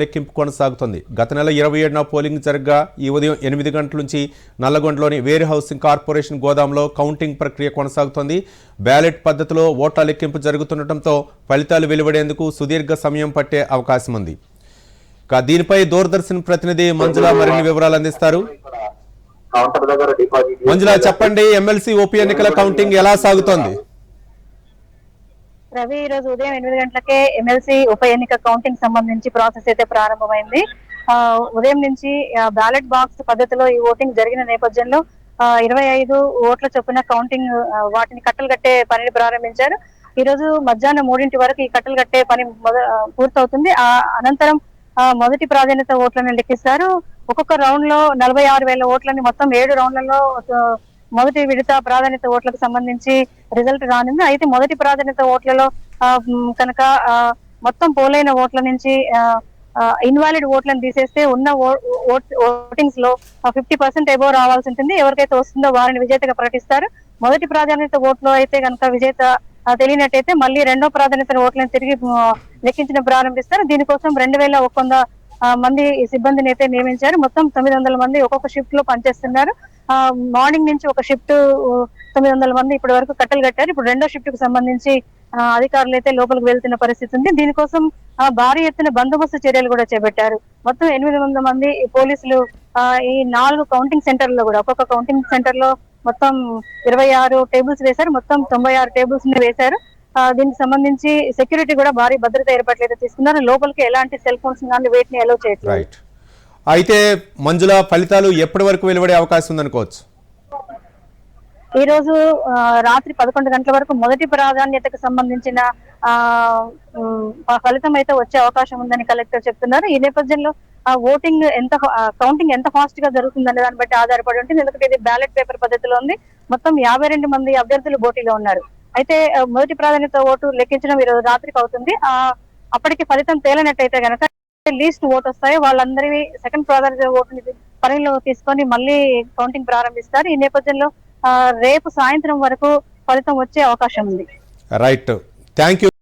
లెక్కింపు కొనసాగుతుంది. గత నెల ఇరవై ఏడున పోలింగ్ జరగగా. ఈ ఉదయం ఎనిమిది గంటల నుంచి నల్లగొండలోని వేర్ హౌసింగ్ కార్పొరేషన్ గోదాంలో కౌంటింగ్ ప్రక్రియ కొనసాగుతోంది. బ్యాలెట్ పద్ధతిలో ఓట్ల లెక్కింపు జరుగుతుండటంతో ఫలితాలు వెలువడేందుకు సుదీర్ఘ సమయం పట్టే అవకాశం ఉంది ఇక దీనిపై దూరదర్శన్ ప్రతినిధి మంజుల మరిన్ని వివరాలు అందిస్తారు. మంజుల చెప్పండి. ఎమ్మెల్సీ ఓపీ ఎన్నికల కౌంటింగ్ ఎలా సాగుతోంది? రవి ఈ రోజు ఉదయం ఎనిమిది గంటలకే ఎమ్మెల్సీ ఉప ఎన్నిక కౌంటింగ్ సంబంధించి ప్రాసెస్ అయితే ప్రారంభమైంది. ఆ, ఉదయం నుంచి బ్యాలెట్ బాక్స్ పద్ధతిలో ఈ ఓటింగ్ జరిగిన నేపథ్యంలో ఇరవై ఐదు ఓట్ల చొప్పున కౌంటింగ్ వాటిని కట్టలు కట్టే పనిని ప్రారంభించారు. ఈ రోజు మధ్యాహ్నం మూడింటి వరకు ఈ కట్టలు కట్టే పని పూర్తవుతుంది. ఆ అనంతరం ఆ, మొదటి ప్రాధాన్యత ఓట్లను లెక్కిస్తారు. ఒక్కొక్క రౌండ్లో నలభై ఆరు వేల ఓట్లని మొత్తం ఏడు రౌండ్లలో మొదటి విడత ప్రాధాన్యత ఓట్లకు సంబంధించి రిజల్ట్ రానుంది. అయితే మొదటి ప్రాధాన్యత ఓట్లలో ఆ, కనుక ఆ, మొత్తం పోలైన ఓట్ల నుంచి ఇన్వాలిడ్ ఓట్లను తీసేస్తే ఉన్న ఓటింగ్స్లో ఫిఫ్టీ పర్సెంట్ ఎబో రావాల్సి ఉంటుంది. ఎవరికైతే వస్తుందో వారిని విజేతగా ప్రకటిస్తారు. మొదటి ప్రాధాన్యత ఓట్లో అయితే కనుక విజేత తెలియనట్టయితే మళ్ళీ రెండో ప్రాధాన్యత ఓట్లను తిరిగి లెక్కించడం ప్రారంభిస్తారు. దీనికోసం రెండు వేల ఒక వంద మంది సిబ్బందిని అయితే నియమించారు. మొత్తం తొమ్మిది వందల మంది ఒక్కొక్క షిఫ్ట్లో పనిచేస్తున్నారు. మార్నింగ్ నుంచి ఒక షిఫ్ట్ తొమ్మిది వందల మంది ఇప్పటి వరకు కట్టలు కట్టారు. ఇప్పుడు రెండో షిఫ్ట్కు సంబంధించి ఆ, అధికారులు అయితే లోపలికి వెళ్తున్న పరిస్థితి ఉంది. దీనికోసం భారీ ఎత్తున బందోబస్తు చర్యలు కూడా చేపట్టారు. మొత్తం ఎనిమిది వందల మంది పోలీసులు ఈ నాలుగు కౌంటింగ్ సెంటర్లో కూడా ఒక్కొక్క కౌంటింగ్ సెంటర్లో మొత్తం ఇరవై ఆరు టేబుల్స్ వేశారు. మొత్తం తొంభై ఆరు టేబుల్స్ని వేశారు. దీనికి సంబంధించి సెక్యూరిటీ కూడా భారీ భద్రత ఏర్పాట్లు అయితే తీసుకున్నారు. లోపలికి ఎలాంటి సెల్ ఫోన్స్ కానీ వేటిని అలో చేయట్లేదు. అయితే మంజుల ఫలితాలు ఎప్పటి వరకు వెలువడే అవకాశం ఉందనుకోవచ్చు? ఈ రోజు రాత్రి పదకొండు గంటల వరకు మొదటి ప్రాధాన్యతకు సంబంధించిన ఆ ఫలితం అయితే వచ్చే అవకాశం ఉందని కలెక్టర్ చెప్తున్నారు. ఈ నేపథ్యంలో ఆ ఓటింగ్ ఎంత కౌంటింగ్ ఎంత ఫాస్ట్గా జరుగుతుందనే దాన్ని బట్టి ఆధారపడి ఉంటుంది. ఎందుకంటే ఇది బ్యాలెట్ పేపర్ పద్ధతిలో ఉంది. మొత్తం యాభై రెండు మంది అభ్యర్థులు పోటీలో ఉన్నారు. అయితే మొదటి ప్రాధాన్యత ఓటు లెక్కించడం ఈ రోజు రాత్రికి అవుతుంది. ఆ అప్పటికి ఫలితం తేలినట్టయితే గనక లీస్ట్ ఓట్ వస్తాయో వాళ్ళందరివి సెకండ్ ప్రాధాన్యత ఓటుని పరిగణలో తీసుకొని మళ్ళీ కౌంటింగ్ ప్రారంభిస్తారు. ఈ నేపథ్యంలో రేపు సాయంత్రం వరకు ఫలితం వచ్చే అవకాశం ఉంది. రైట్. Thank you